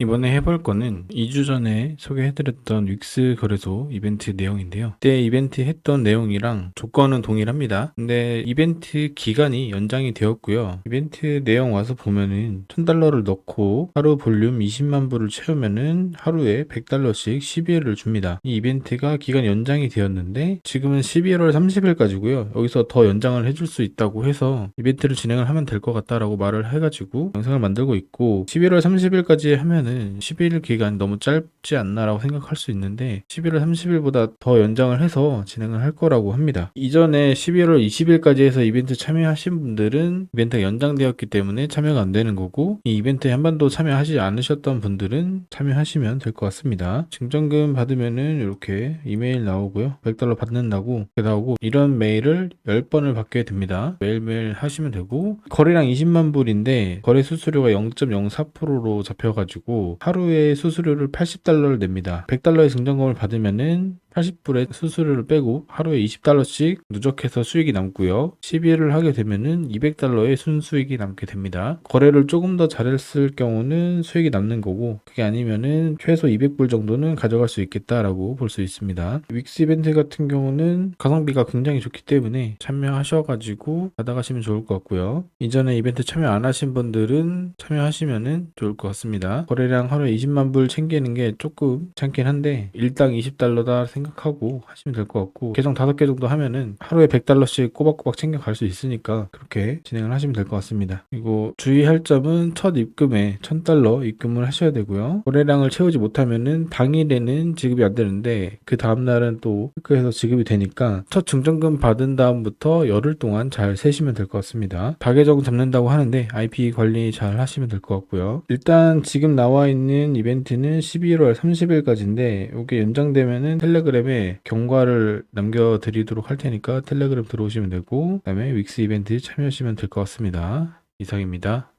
이번에 해볼 거는 2주 전에 소개해드렸던 윅스 거래소 이벤트 내용인데요. 그때 이벤트 했던 내용이랑 조건은 동일합니다. 근데 이벤트 기간이 연장이 되었고요. 이벤트 내용 와서 보면은 1000달러를 넣고 하루 볼륨 20만 부를 채우면은 하루에 100달러씩 12회를 줍니다. 이 이벤트가 기간 연장이 되었는데 지금은 11월 30일까지고요. 여기서 더 연장을 해줄 수 있다고 해서 이벤트를 진행을 하면 될 것 같다라고 말을 해가지고 영상을 만들고 있고 11월 30일까지 하면 은 11일 기간 너무 짧지 않나라고 생각할 수 있는데 11월 30일보다 더 연장을 해서 진행을 할 거라고 합니다. 이전에 11월 20일까지 해서 이벤트 참여하신 분들은 이벤트가 연장되었기 때문에 참여가 안 되는 거고 이 이벤트에 한 번도 참여하지 않으셨던 분들은 참여하시면 될 것 같습니다. 증정금 받으면은 이렇게 이메일 나오고요. 100달러 받는다고 나오고 이런 메일을 10번을 받게 됩니다. 매일매일 하시면 되고 거래량 20만 불인데 거래 수수료가 0.04%로 잡혀가지고 하루에 수수료를 80달러를 냅니다. 100달러의 증정금을 받으면은 80불의 수수료를 빼고 하루에 20달러씩 누적해서 수익이 남고요. 12일을 하게 되면은 200달러의 순수익이 남게 됩니다. 거래를 조금 더 잘했을 경우는 수익이 남는 거고 그게 아니면은 최소 200불 정도는 가져갈 수 있겠다라고 볼 수 있습니다. 윅스 이벤트 같은 경우는 가성비가 굉장히 좋기 때문에 참여하셔가지고 받아가시면 좋을 것 같고요. 이전에 이벤트 참여 안 하신 분들은 참여하시면은 좋을 것 같습니다. 거래량 하루에 20만 불 챙기는 게 조금 참긴 한데 일당 20달러다 생각하고 하시면 될 것 같고 계정 5개 정도 하면은 하루에 100달러씩 꼬박꼬박 챙겨갈 수 있으니까 그렇게 진행을 하시면 될 것 같습니다. 그리고 주의할 점은 첫 입금에 1000달러 입금을 하셔야 되고요. 거래량을 채우지 못하면은 당일에는 지급이 안 되는데 그 다음날은 또 체크해서 지급이 되니까 첫 증정금 받은 다음부터 열흘 동안 잘 세시면 될 것 같습니다. 다계정 잡는다고 하는데 IP 관리 잘 하시면 될 것 같고요. 일단 지금 나와 있는 이벤트는 11월 30일까지인데 이게 연장되면은 텔레그램에 경과를 남겨드리도록 할 테니까 텔레그램 들어오시면 되고 그 다음에 윅스 이벤트 참여하시면 될 것 같습니다. 이상입니다.